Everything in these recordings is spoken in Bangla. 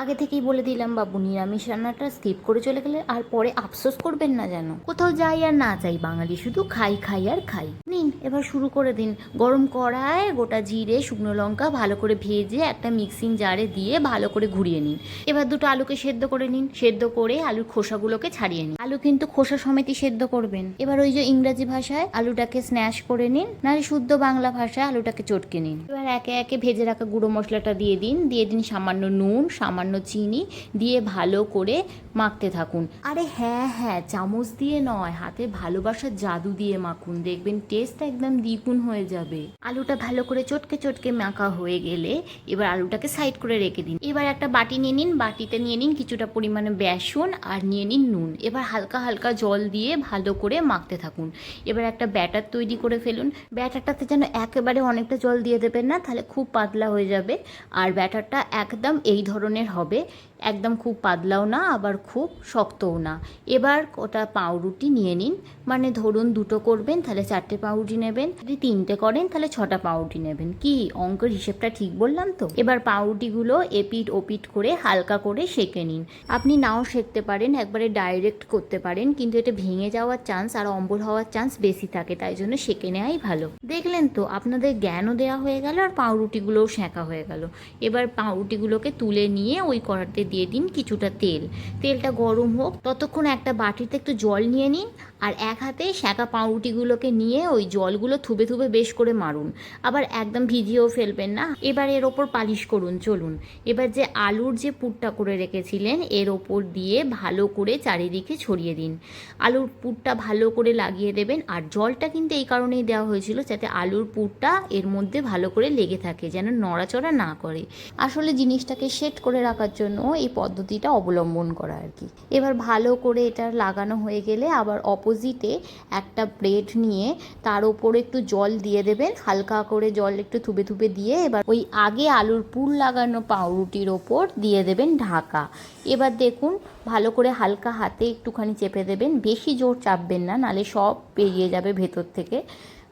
আগে থেকেই বলে দিলাম, বাবু, নিরামিষ রান্নাটা স্কিপ করে চলে গেলে আর পরে আফসোস করবেন না যেন। কোথাও যাই আর না যাই, বাঙালি শুধু খাই খাই আর খাই। নিন এবার শুরু করে দিন। গরম কড়ায় গোটা জিরে, শুকনো লঙ্কা ভালো করে ভেজে একটা মিক্সিং জারে দিয়ে ভালো করে ঘুরিয়ে নিন। এবার দুটো আলুকে সেদ্ধ করে নিন। সেদ্ধ করে আলুর খোসাগুলোকে ছাড়িয়ে নিন। আলু কিন্তু খোসা সমেতই সেদ্ধ করবেন। এবার ওই যে ইংরাজি ভাষায় আলুটাকে স্ন্যাশ করে নিন, নাহলে শুদ্ধ বাংলা ভাষায় আলুটাকে চটকে নিন। এবার একে একে ভেজে রাখা গুঁড়ো মশলাটা দিয়ে দিন। দিয়ে দিন সামান্য নুন, সামান্য চিনি, দিয়ে ভালো করে মাখতে থাকুন। আরে হ্যাঁ হ্যাঁ চামচ দিয়ে নয়, হাতে ভালোবাসার জাদু দিয়ে মাখুন। দেখবেন টেস্ট একদম দ্বিগুণ হয়ে যাবে। আলুটা ভালো করে চটকে চটকে মাখা হয়ে গেলে এবার আলুটাকে সাইড করে রেখে দিন। এবার একটা বাটি নিয়ে নিন, বাটিতে নিয়ে নিন কিছুটা পরিমাণে বেসন আর নিয়ে নিন নুন। এবার হালকা হালকা জল দিয়ে ভালো করে মাখতে থাকুন। এবার একটা ব্যাটার তৈরি করে ফেলুন। ব্যাটারটাতে যেন একেবারে অনেকটা জল দিয়ে দেবেন না, তাহলে খুব পাতলা হয়ে যাবে। আর ব্যাটারটা একদম এই ধরনের হবে। একদম খুব পাতলাও না, আবার খুব শক্তও না। এবার ওটা পাউরুটি নিয়ে নিন। মানে ধরুন দুটো করবেন, তাহলে চারটে পাউরুটি নেবেন। যদি তিনটে করেন, তাহলে ছটা পাউরুটি নেবেন। কি? অঙ্কের হিসেবটা ঠিক বললাম তো? এবার পাউরুটিগুলো এপিট ওপিট করে হালকা করে সেঁকে নিন। আপনি নাও সেঁকতে পারেন, একবারে ডাইরেক্ট করতে পারেন, কিন্তু এটা ভেঙে যাওয়ার চান্স আর অম্বল হওয়ার চান্স বেশি থাকে, তাই জন্য সেঁকে নেওয়াই ভালো। দেখলেন তো, আপনাদের জ্ঞানও দেওয়া হয়ে গেল আর পাউরুটিগুলোও সেঁকা হয়ে গেল। এবার পাউরুটিগুলোকে তুলে নিয়ে ওই কড়াতে দিয়ে দিন কিছুটা তেল। তেলটা গরম হোক, ততক্ষণ একটা বাটিতে একটু জল নিয়ে নিন আর এক হাতে শাঁকা পাউরুটিগুলোকে নিয়ে ওই জলগুলো থুবে থুবে বেশ করে মারুন। আবার একদম ভিজিয়েও ফেলবেন না। এবার এর ওপর পালিশ করুন, চলুন। এবার যে আলুর যে পুরটা করে রেখেছিলেন, এর ওপর দিয়ে ভালো করে চারিদিকে ছড়িয়ে দিন। আলুর পুরটা ভালো করে লাগিয়ে দেবেন। আর জলটা কিন্তু এই কারণেই দেওয়া হয়েছিল যাতে আলুর পুরটা এর মধ্যে ভালো করে লেগে থাকে, যেন নড়াচড়া না করে। আসলে জিনিসটাকে সেট করে রাখার জন্য এই পদ্ধতিটা অবলম্বন করা আর কি। এবার ভালো করে এটা লাগানো হয়ে গেলে আবার অপোজিটে একটা ব্রেড নিয়ে তার ওপরে একটু জল দিয়ে দেবেন, হালকা করে জল একটু থুবে থুবে দিয়ে এবার ওই আগে আলুর পুর লাগানো পাউরুটির ওপর দিয়ে দেবেন ঢাকা। এবার দেখুন, ভালো করে হালকা হাতে একটুখানি চেপে দেবেন, বেশি জোর চাপবেন না, নালে সব বেরিয়ে যাবে ভেতর থেকে।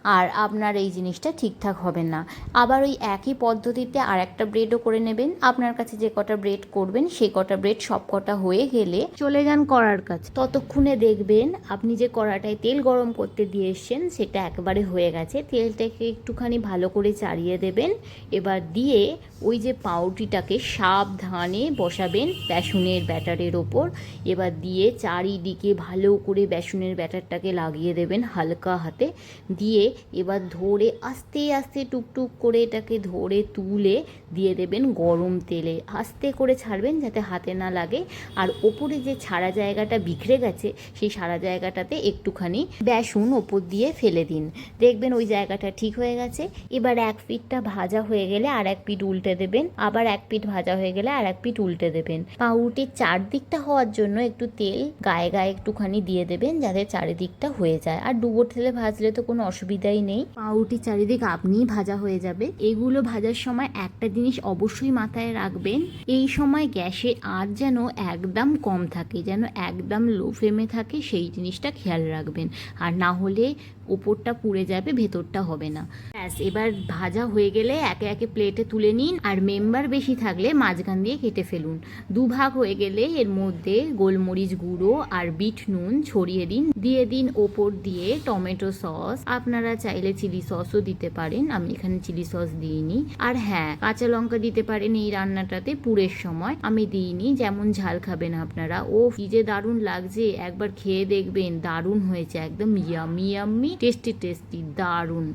আর আপনার এই জিনিসটা ঠিকঠাক হবে না। আবার ওই একই পদ্ধতিতে আর একটা ব্রেডও করে নেবেন। আপনার কাছে যে কটা ব্রেড করবেন, সেই কটা ব্রেড সব কটা হয়ে গেলে চলে যান কড়ার কাছে ততক্ষণে দেখবেন আপনি যে কড়াটায় তেল গরম করতে দিয়ে এসছেন, সেটা একবারে হয়ে গেছে। তেলটাকে একটুখানি ভালো করে চাড়িয়ে দেবেন। এবার দিয়ে ওই যে পাউরুটিটাকে সাবধানে বসাবেন বেসনের ব্যাটারের ওপর। এবার দিয়ে চারিদিকে ভালো করে বেসনের ব্যাটারটাকে লাগিয়ে দেবেন হালকা হাতে। দিয়ে এবার ধরে আস্তে আস্তে টুকটুক করে এটাকে ধরে তুলে দিয়ে দেবেন গরম তেলে। আস্তে করে ছাড়বেন যাতে হাতে না লাগে। আর ওপরে যে ছাড়া জায়গাটা বিখরে গেছে, সেই সারা জায়গাটাতে একটুখানি বেসন ওপর দিয়ে ফেলে দিন। দেখবেন ওই জায়গাটা ঠিক হয়ে গেছে। এবার এক পিঠটা ভাজা হয়ে গেলে আর এক পিঠ উল্টে দেবেন। আবার এক পিঠ ভাজা হয়ে গেলে আর এক পিঠ উল্টে দেবেন। পাউরুটির চারদিকটা হওয়ার জন্য একটু তেল গায়ে গায়ে একটুখানি দিয়ে দেবেন যাতে চারিদিকটা হয়ে যায়। আর ডুবো তেলে ভাজলে তো কোনো অসুবিধাই নেই। পাউরুটির চারিদিক আপনিই ভাজা হয়ে যাবে। এগুলো ভাজার সময় একটা জিনিস অবশ্যই মাথায় রাখবেন, এই সময় গ্যাসে আর যেন একদম কম থাকে, যেন একদম লো ফ্লেমে থাকে, সেই জিনিসটা খেয়াল রাখবেন। আর না হলে ওপরটা পুড়ে যাবে, ভেতরটা হবে না। ব্যাস, এবার ভাজা হয়ে গেলে একে একে প্লেটে তুলে নিন আর মেম্বার বেশি থাকলে মাঝখান দিয়ে কেটে ফেলুন। দুভাগ হয়ে গেলে এর মধ্যে গোলমরিচ গুঁড়ো আর বিট নুন ছড়িয়ে দিন। দিয়ে দিন ওপর দিয়ে টমেটো সস। আপনারা চাইলে চিলি সসও দিতে পারেন, আমি এখানে চিলি সস দিইনি। আর হ্যাঁ কাঁচা লঙ্কা দিতে পারেন এই রান্নাটাতে পুরের সময়। আমি দিইনি, যেমন ঝাল খাবেন আপনারা। ও কি যে দারুণ লাগছে, একবার খেয়ে দেখবেন, দারুণ হয়েছে, একদম ইয়ামি ইয়াম্মি টেস্টি টেস্টি দারুণ।